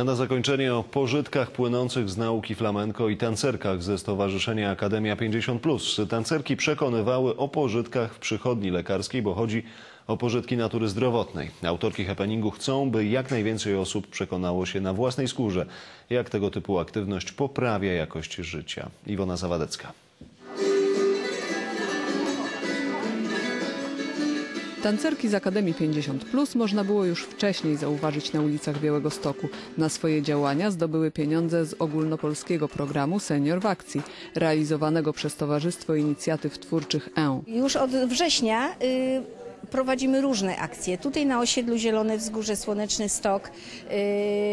A na zakończenie o pożytkach płynących z nauki flamenko i tancerkach ze Stowarzyszenia Akademia 50+. Tancerki przekonywały o pożytkach w przychodni lekarskiej, bo chodzi o pożytki natury zdrowotnej. Autorki happeningu chcą, by jak najwięcej osób przekonało się na własnej skórze, jak tego typu aktywność poprawia jakość życia. Iwona Zawadecka. Tancerki z Akademii 50 Plus można było już wcześniej zauważyć na ulicach Białego Stoku. Na swoje działania zdobyły pieniądze z ogólnopolskiego programu Senior w Akcji, realizowanego przez Towarzystwo Inicjatyw Twórczych E. Już od września y, prowadzimy różne akcje. Tutaj na osiedlu Zielone Wzgórze Słoneczny Stok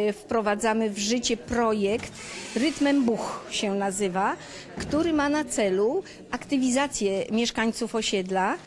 y, wprowadzamy w życie projekt Rytmem Buch się nazywa, który ma na celu aktywizację mieszkańców osiedla.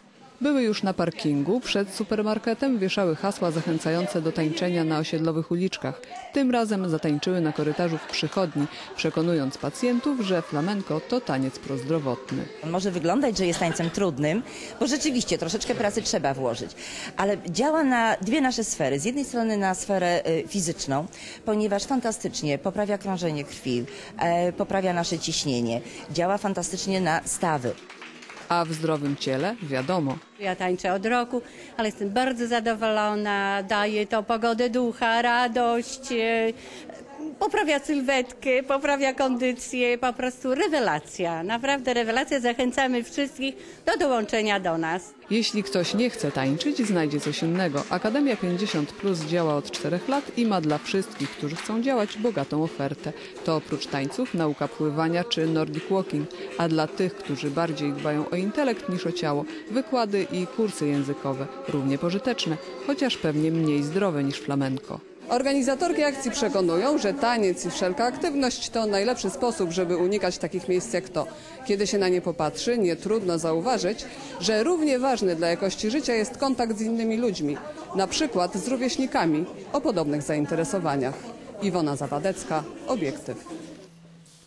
Były już na parkingu, przed supermarketem wieszały hasła zachęcające do tańczenia na osiedlowych uliczkach. Tym razem zatańczyły na korytarzu w przychodni, przekonując pacjentów, że flamenko to taniec prozdrowotny. Może wyglądać, że jest tańcem trudnym, bo rzeczywiście troszeczkę pracy trzeba włożyć, ale działa na dwie nasze sfery. Z jednej strony na sferę y, fizyczną, ponieważ fantastycznie poprawia krążenie krwi, e, poprawia nasze ciśnienie, działa fantastycznie na stawy. A w zdrowym ciele wiadomo. Ja tańczę od roku, ale jestem bardzo zadowolona. Daje to pogodę ducha, radość, e, poprawia sylwetkę, poprawia kondycję, po prostu rewelacja. Naprawdę rewelacja. Zachęcamy wszystkich do dołączenia do nas. Jeśli ktoś nie chce tańczyć, znajdzie coś innego. Akademia 50 Plus działa od 4 lat i ma dla wszystkich, którzy chcą działać, bogatą ofertę. To oprócz tańców, nauka pływania czy Nordic Walking, a dla tych, którzy bardziej dbają o intelekt niż o ciało, wykłady i kursy językowe, równie pożyteczne, chociaż pewnie mniej zdrowe niż flamenko. Organizatorki akcji przekonują, że taniec i wszelka aktywność to najlepszy sposób, żeby unikać takich miejsc jak to. Kiedy się na nie popatrzy, nie trudno zauważyć, że równie ważny dla jakości życia jest kontakt z innymi ludźmi, na przykład z rówieśnikami o podobnych zainteresowaniach. Iwona Zawadecka, Obiektyw.